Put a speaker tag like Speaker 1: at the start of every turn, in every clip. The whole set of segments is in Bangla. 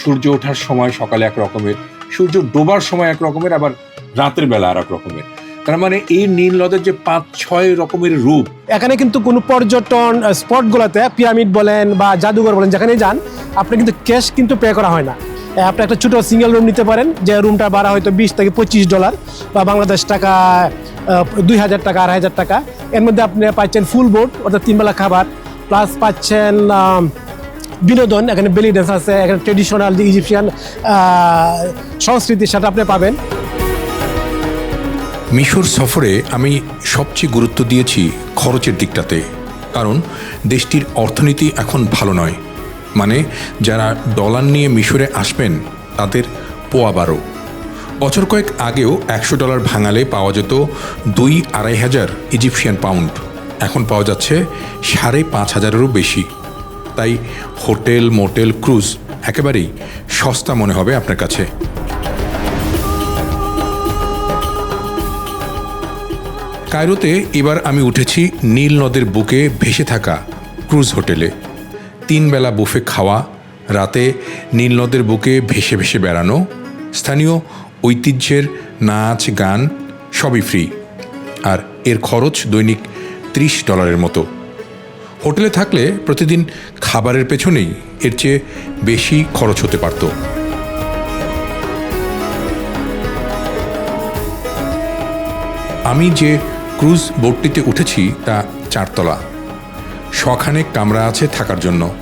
Speaker 1: সূর্য ওঠার সময় সকালে এক রকমের, সূর্য ডোবার সময় এক রকমের, আবার রাতের বেলা আর এক রকমের। তার মানে এই নীল নদের যে পাঁচ, ছয় রকমের রূপ।
Speaker 2: এখানে কিন্তু কোনো পর্যটন স্পটগুলোতে পিরামিড বলেন বা জাদুঘর বলেন যেখানে যান, আপনি কিন্তু ক্যাশ কিন্তু পে করা হয় না। আপনি একটা ছোটো সিঙ্গেল রুম নিতে পারেন, যে রুমটা ভাড়া হয়তো বিশ থেকে পঁচিশ ডলার বা বাংলাদেশ টাকা দুই হাজার টাকা, আড়াই হাজার টাকা। এর মধ্যে আপনি পাচ্ছেন ফুল বোর্ড অর্থাৎ তিনবেলা খাবার প্লাস পাচ্ছেন বিনোদন, এখানে বেলি ড্যান্স আছে, এখানে ট্রেডিশনাল যে ইজিপশিয়ান সংস্কৃতি সেটা আপনি পাবেন।
Speaker 3: মিশর সফরে আমি সবচেয়ে গুরুত্ব দিয়েছি খরচের দিকটাতে, কারণ দেশটির অর্থনীতি এখন ভালো নয়। মানে যারা ডলার নিয়ে মিশরে আসবেন, তাদের পোয়া বারো। বছর কয়েক আগেও একশো ডলার ভাঙালে পাওয়া যেত দুই আড়াই হাজার ইজিপশিয়ান পাউন্ড। এখন পাওয়া যাচ্ছে সাড়ে পাঁচ হাজারেরও বেশি। তাই হোটেল, মোটেল, ক্রুজ একেবারেই সস্তা মনে হবে আপনার কাছে। কায়রোতে এবার আমি উঠেছি নীল নদের বুকে ভেসে থাকা ক্রুজ হোটেলে। তিন বেলা বুফে খাওয়া, রাতে নীল নদের বুকে ভেসে ভেসে বেড়ানো, স্থানীয় ঐতিহ্যের নাচ, গান সবই ফ্রি আর এর খরচ দৈনিক ত্রিশ ডলারের মতো। হোটেলে থাকলে প্রতিদিন খাবারের পেছনেই এর চেয়ে বেশি খরচ হতে পারতো। আমি যে ক্রুজ বোটটিতে উঠেছি তা চারতলা। শখানেক কামরা আছে থাকার জন্য।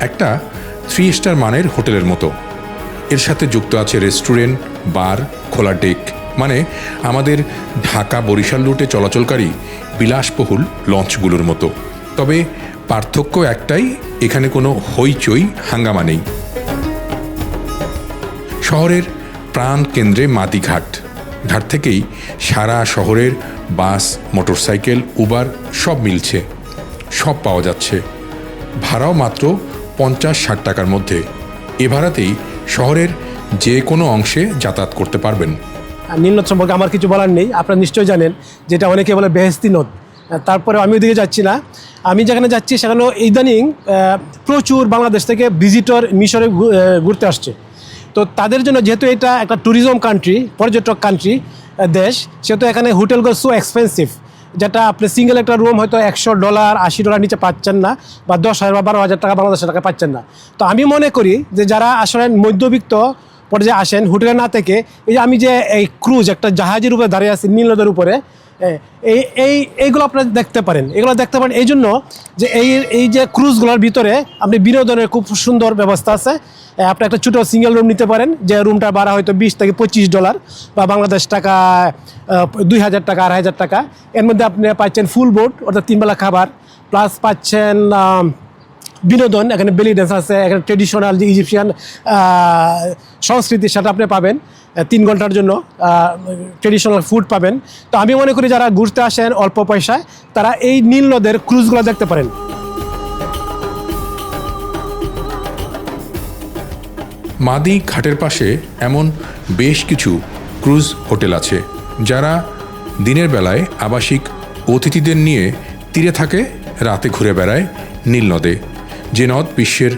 Speaker 3: একটা থ্রি স্টার মানের হোটেলের মতো। এর সাথে যুক্ত আছে রেস্টুরেন্ট, বার, খোলা ডেক। মানে আমাদের ঢাকা বরিশাল রুটে চলাচলকারী বিলাসবহুল লঞ্চগুলোর মতো। তবে পার্থক্য একটাই, এখানে কোনো হইচই, হাঙ্গামা নেই। শহরের প্রাণ কেন্দ্রে মাদিঘাট। ঘাট থেকেই সারা শহরের বাস, মোটরসাইকেল, উবার সব মিলছে। সব পাওয়া যাচ্ছে। ভাড়াও মাত্র পঞ্চাশ ষাট টাকার মধ্যে। এ ভাড়াতেই শহরের যে কোনো অংশে যাতায়াত করতে পারবেন।
Speaker 2: নদ সম্পর্কে আমার কিছু বলার নেই, আপনারা নিশ্চয়ই জানেন যেটা অনেকে বলে বেহেস্তি নদ। তারপরে আমি ওদিকে যাচ্ছি না। আমি যেখানে যাচ্ছি সেখানে ইদানিং প্রচুর বাংলাদেশ থেকে ভিজিটর মিশরে ঘুরতে আসছে। তো তাদের জন্য যেহেতু এটা একটা ট্যুরিজম কান্ট্রি পর্যটক কান্ট্রি দেশ, সেহেতু এখানে হোটেলগুলো সো এক্সপেন্সিভ যেটা আপনি সিঙ্গেল একটা রুম হয়তো একশো ডলার আশি ডলার নিচে পাচ্ছেন না, বা দশ হাজার বা বারো হাজার টাকা বাংলাদেশের টাকা পাচ্ছেন না। তো আমি মনে করি যে যারা আসলে মধ্যবিত্ত পর্যায়ে আসেন, হোটেলে না থেকে, এই যে আমি যে এই ক্রুজ একটা জাহাজের উপরে দাঁড়িয়ে আছি নীল নদের উপরে এই এই, এইগুলো আপনারা দেখতে পারেন। এগুলো দেখতে পারেন এই জন্য যে এই এই যে ক্রুজগুলোর ভিতরে আপনি বিনোদনের খুব সুন্দর ব্যবস্থা আছে। আপনি একটা ছোটো সিঙ্গেল রুম নিতে পারেন, যে রুমটা ভাড়া হয়তো বিশ থেকে পঁচিশ ডলার বা বাংলাদেশ টাকা দুই হাজার টাকা, আড়াই হাজার টাকা। এর মধ্যে আপনি পাচ্ছেন ফুল বোর্ড অর্থাৎ তিনবেলা খাবার প্লাস পাচ্ছেন বিনোদন, এখানে বেলি ড্যান্স আছে, এখানে ট্রেডিশনাল যে ইজিপশিয়ান সংস্কৃতি সেটা আপনি পাবেন। তিন ঘণ্টার জন্য ট্রেডিশনাল ফুড পাবেন। তো আমি মনে করি যারা ঘুরতে আসেন অল্প পয়সায়, তারা এই নীল নদের ক্রুজগুলো দেখতে পারেন।
Speaker 3: মাদি ঘাটের পাশে এমন বেশ কিছু ক্রুজ হোটেল আছে, যারা দিনের বেলায় আবাসিক অতিথিদের নিয়ে তীরে থাকে, রাতে ঘুরে বেড়ায় নীল নদে। যে নদ বিশ্বের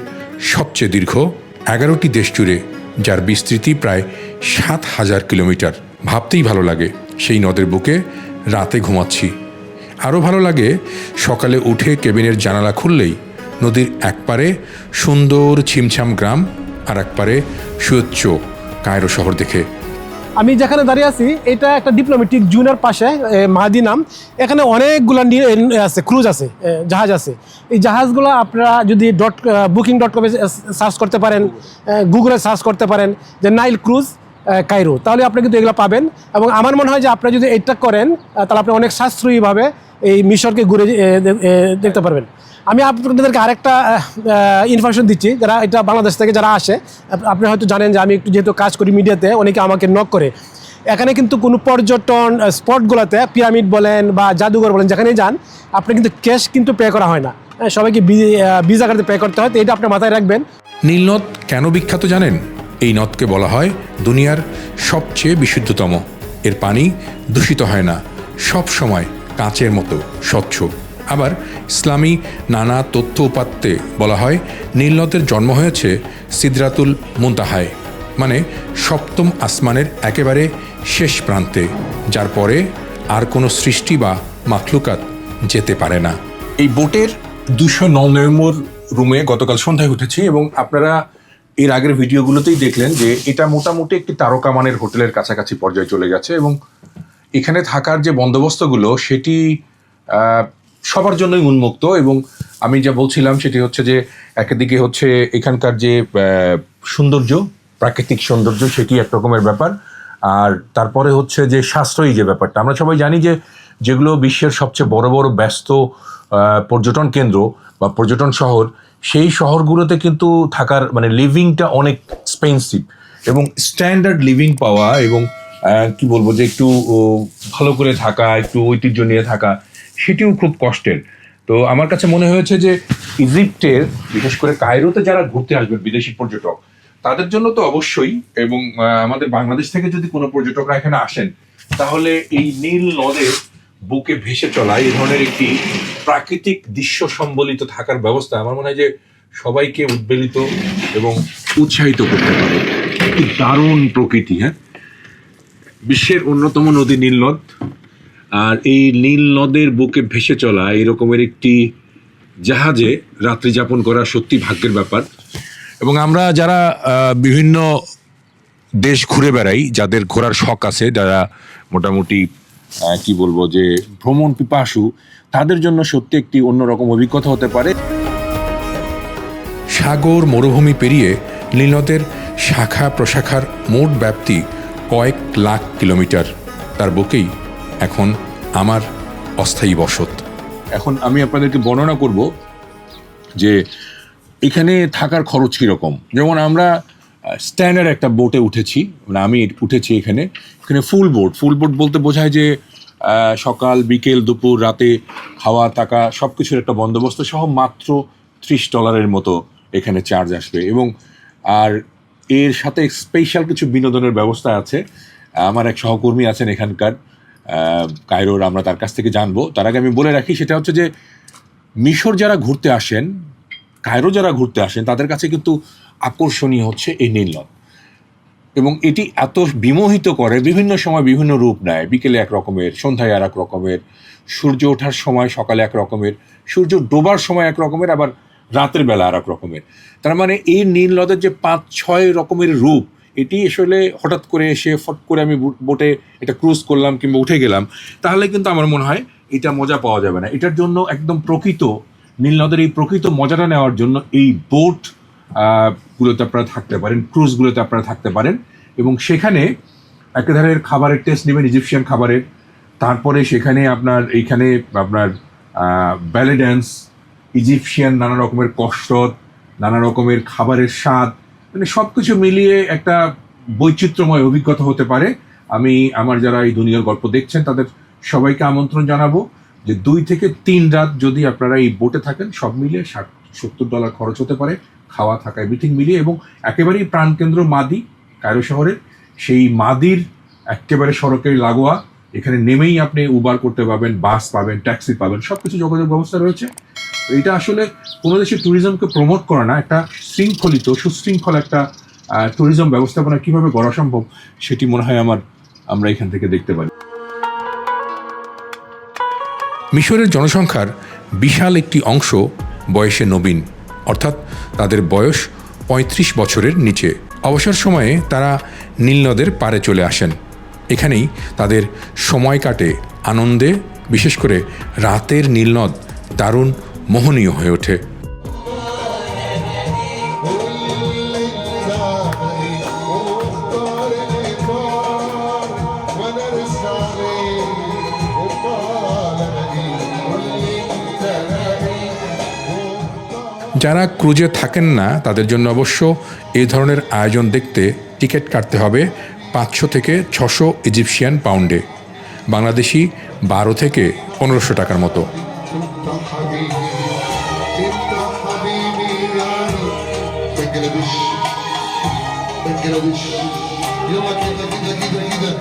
Speaker 3: সবচেয়ে দীর্ঘ, এগারোটি দেশ জুড়ে যার বিস্তৃতি প্রায় সাত হাজার কিলোমিটার। ভাবতেই ভালো লাগে সেই নদের বুকে রাতে ঘুমাচ্ছি। আরও ভালো লাগে সকালে উঠে কেবিনের জানালা খুললেই নদীর একপারে সুন্দর ছিমছাম গ্রাম আর একপারে সুয়োচ্চ কায়রো শহর দেখে।
Speaker 2: আমি যেখানে দাঁড়িয়ে আছি, এটা একটা ডিপ্লোমেটিক জুনের পাশে মাহাদি নাম। এখানে অনেকগুলো আছে ক্রুজ আছে জাহাজ আছে। এই জাহাজগুলো আপনারা যদি ডট বুকিং ডট কমে সার্চ করতে পারেন গুগলে সার্চ করতে পারেন, যে নাইল ক্রুজ কাইরো তাহলে আপনি কিন্তু এগুলো পাবেন। এবং আমার মনে হয় যে আপনারা যদি এটা করেন তাহলে আপনি অনেক সাশ্রয়ীভাবে এই মিশরকে ঘুরে দেখতে পারবেন। আমি আপনাদেরকে আরেকটা ইনফরমেশন দিচ্ছি। যারা এটা বাংলাদেশ থেকে যারা আসে আপনি হয়তো জানেন যে আমি একটু যেহেতু কাজ করি মিডিয়াতে অনেকে আমাকে নক করে। এখানে কিন্তু কোনো পর্যটন স্পটগুলোতে পিরামিড বলেন বা জাদুঘর বলেন যেখানেই যান আপনি কিন্তু ক্যাশ কিন্তু পে করা হয় না। হ্যাঁ, সবাইকে ভিসা কার্ডে পে করতে হয়। তো এটা আপনি মাথায় রাখবেন।
Speaker 3: নীলনদ কেন বিখ্যাত জানেন?
Speaker 4: এই নদকে বলা হয় দুনিয়ার সবচেয়ে বিশুদ্ধতম। এর পানি দূষিত হয় না। সব সময় কাঁচের মতো স্বচ্ছ। আবার ইসলামী নানা তথ্য উপাত্তে বলা হয়, নীলনদের জন্ম হয়েছে সিদরাতুল মুন্তাহায় মানে সপ্তম আসমানের একেবারে শেষ প্রান্তে, যার পরে আর কোনো সৃষ্টি বা মাখলুকাত যেতে পারে না।
Speaker 3: এই বোটের দুশো নম্বর রুমে গতকাল সন্ধ্যায় উঠেছি এবং আপনারা এর আগের ভিডিওগুলোতেই দেখলেন যে এটা মোটামুটি একটি তারকা মানের হোটেলের কাছাকাছি পর্যায়ে চলে গেছে এবং এখানে থাকার যে বন্দোবস্তগুলো, সেটি সবার জন্যই উন্মুক্ত এবং আমি যা বলছিলাম সেটি হচ্ছে যে একদিকে হচ্ছে এখানকার যে সৌন্দর্য, প্রাকৃতিক সৌন্দর্য সেটি এক রকমের ব্যাপার। আর তারপরে হচ্ছে যে সাশ্রয়ী যে ব্যাপারটা, আমরা সবাই জানি যে যেগুলো বিশ্বের সবচেয়ে বড় বড় ব্যস্ত পর্যটন কেন্দ্র বা পর্যটন শহর, সেই শহরগুলোতে কিন্তু থাকার মানে লিভিংটা অনেক এক্সপেন্সিভ এবং স্ট্যান্ডার্ড লিভিং পাওয়া এবং কি বলব যে একটু ভালো করে থাকা, একটু ঐতিহ্য নিয়ে থাকা সেটিও খুব কষ্টের। তো আমার কাছে মনে হয়েছে যে ইজিপ্টের, বিশেষ করে কায়রোতে যারা ঘুরতে আসবেন বিদেশি পর্যটক, তাদের জন্য তো অবশ্যই, এবং আমাদের বাংলাদেশ থেকে যদি কোনো পর্যটকরা এখানে আসেন, তাহলে এই নীল নদে বুকে ভেসে চলা, এই ধরনের একটি প্রাকৃতিক দৃশ্য সম্বলিত থাকার ব্যবস্থা আমার মনে হয় যে সবাইকে উদ্বেলিত এবং উৎসাহিত করতে পারে। দারুণ প্রকৃতি হ্যাঁ? বিশ্বের অন্যতম নদী নীল নদ আর এই নীল নদের বুকে ভেসে চলা এরকমের একটি জাহাজে রাত্রি যাপন করা সত্যি ভাগ্যের ব্যাপার। এবং আমরা যারা বিভিন্ন দেশ ঘুরে বেড়াই যাদের ঘোরার শখ আছে যারা মোটামুটি কি বলব যে ভ্রমণ পিপাসু তাদের জন্য সত্যি একটি অন্যরকম অভিজ্ঞতা হতে পারে।
Speaker 4: সাগর মরুভূমি পেরিয়ে নীলনদের শাখা প্রশাখার মোট ব্যাপ্তি কয়েক লাখ কিলোমিটার। তার বুকেই এখন আমার অস্থায়ী বসত।
Speaker 3: এখন আমি আপনাদেরকে বর্ণনা করব যে এখানে থাকার খরচ কীরকম। যেমন আমরা স্ট্যান্ডার্ড একটা বোটে উঠেছি মানে আমি উঠেছি এখানে। এখানে ফুল বোট ফুল বোট বলতে বোঝায় যে সকাল, বিকেল, দুপুর, রাতে খাওয়া থাকা সব কিছুর একটা বন্দোবস্ত সহ মাত্র ত্রিশ ডলারের মতো এখানে চার্জ আসবে। এবং আর এর সাথে স্পেশাল কিছু বিনোদনের ব্যবস্থা আছে। আমার এক সহকর্মী আছেন এখানকার কায়রোর আমরা তার কাছ থেকে জানব। তার আগে আমি বলে রাখি, সেটা হচ্ছে যে মিশর যারা ঘুরতে আসেন, কায়রো যারা ঘুরতে আসেন, তাদের কাছে কিন্তু আকর্ষণীয় হচ্ছে এই নীলনদ এবং এটি এত বিমোহিত করে, বিভিন্ন সময় বিভিন্ন রূপ নেয়। বিকেলে এক রকমের, সন্ধ্যায় আর এক রকমের, সূর্য ওঠার সময় সকালে এক রকমের, সূর্য ডোবার সময় এক রকমের, আবার রাতের বেলা আর এক রকমের। তার মানে এই নীল নদের যে পাঁচ ছয় রকমের রূপ এটি আসলে হঠাৎ করে এসে ফট করে আমি বোটে এটা ক্রুজ করলাম কিংবা উঠে গেলাম, তাহলে কিন্তু আমার মনে হয় এটা মজা পাওয়া যাবে না। এটার জন্য একদম প্রকৃত, নীল নদের এই প্রকৃত মজাটা নেওয়ার জন্য এই বোট গুলোতে আপনারা থাকতে পারেন ক্রুজগুলোতে আপনারা থাকতে পারেন এবং সেখানে একেধারে খাবারের টেস্ট নেবেন ইজিপশিয়ান খাবারের। তারপরে সেখানে আপনার, এইখানে আপনার ব্যালে ড্যান্স ইজিপশিয়ান নানা রকমের কসরত, নানা রকমের খাবারের স্বাদ মানে সব কিছু মিলিয়ে একটা বৈচিত্র্যময় অভিজ্ঞতা হতে পারে। আমি, আমার যারা এই দুনিয়ার গল্প দেখছেন, তাদের সবাইকে আমন্ত্রণ জানাব যে দুই থেকে তিন রাত যদি আপনারা এই বোটে থাকেন, সব মিলিয়ে ষাট, সত্তর ডলার খরচ হতে পারে খাওয়া, থাকা এভরিথিং মিলিয়ে এবং একেবারেই প্রাণকেন্দ্র মাদি, কায়রো শহরের। সেই মাদির একেবারে সড়কের লাগোয়া, এখানে নেমেই আপনি উবার করতে পাবেন বাস পাবেন ট্যাক্সি পাবেন সব কিছু যোগাযোগ ব্যবস্থা রয়েছে। এটা আসলে কোনো দেশের ট্যুরিজমকে প্রমোট করে না, একটা শৃঙ্খলিত, সুশৃঙ্খল একটা ট্যুরিজম ব্যবস্থাপনা কীভাবে করা সম্ভব সেটি মনে হয় আমার, আমরা এখান থেকে দেখতে পারি।
Speaker 4: মিশরের জনসংখ্যার বিশাল একটি অংশ বয়সে নবীন, অর্থাৎ তাদের বয়স ৩৫ বছরের নিচে। অবসর সময়ে তারা নীলনদের পারে চলে আসেন। এখানেই তাদের সময় কাটে আনন্দে, বিশেষ করে রাতের নীলনদ দারুণ মোহনীয় হয়ে ওঠে। যারা ক্রুজে থাকেন না, তাদের জন্য অবশ্য এই ধরনের আয়োজন দেখতে টিকিট কাটতে হবে পাঁচশো থেকে ছশো ইজিপশিয়ান পাউন্ডে। বাংলাদেশি বারো থেকে পনেরোশো টাকার মতো।
Speaker 5: get a wish. Let's get a wish.
Speaker 4: You know what? Either, either, either, either.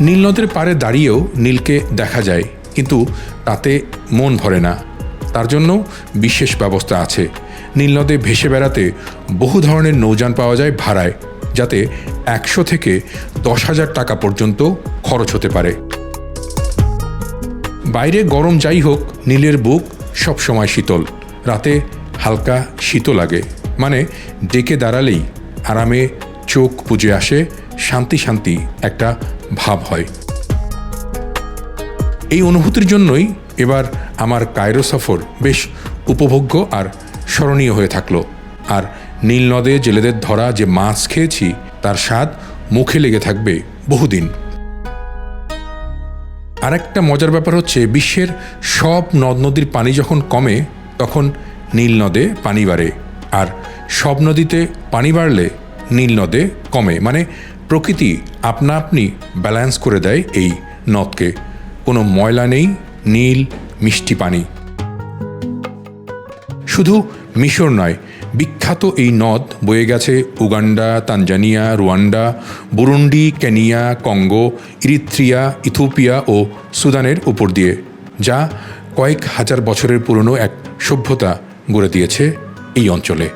Speaker 3: নীল নদের পারে দাঁড়িয়েও নীলকে দেখা যায় কিন্তু তাতে মন ভরে না তার জন্য বিশেষ ব্যবস্থা আছে নীল নদে ভেসে বেড়াতে বহু ধরনের নৌযান পাওয়া যায় ভাড়ায় যাতে একশো থেকে দশ হাজার টাকা পর্যন্ত খরচ হতে পারে বাইরে গরম যাই হোক নীলের বুক সবসময় শীতল। রাতে হালকা শীত লাগে। মানে ডেকে দাঁড়ালেই আরামে চোখ বুজে আসে, শান্তি শান্তি একটা ভাব হয়। এই অনুভূতির জন্যই এবার আমার কায়রো সফর বেশ উপভোগ্য আর স্মরণীয় হয়ে থাকল। আর নীল নদে জেলেদের ধরা যে মাছ খেয়েছি, তার স্বাদ মুখে লেগে থাকবে বহুদিন। আরেকটা মজার ব্যাপার হচ্ছে, বিশ্বের সব নদ নদীর পানি যখন কমে, তখন নীল নদে পানি বাড়ে। আর সব নদীতে পানি বাড়লে নীল নদে কমে। মানে প্রকৃতি আপনা আপনি ব্যালেন্স করে দেয় এই নদকে। কোনো ময়লা নেই, নীল মিষ্টি পানি। শুধু মিশর নয় বিখ্যাত এই নদ বয়ে গেছে Uganda, Tanzania, Rwanda, Burundi, Kenya, Congo, Eritrea Ethiopia ও সুদানের উপর দিয়ে, যা কয়েক হাজার বছরের পুরনো এক সভ্যতা গড়ে দিয়েছে এই অঞ্চলে।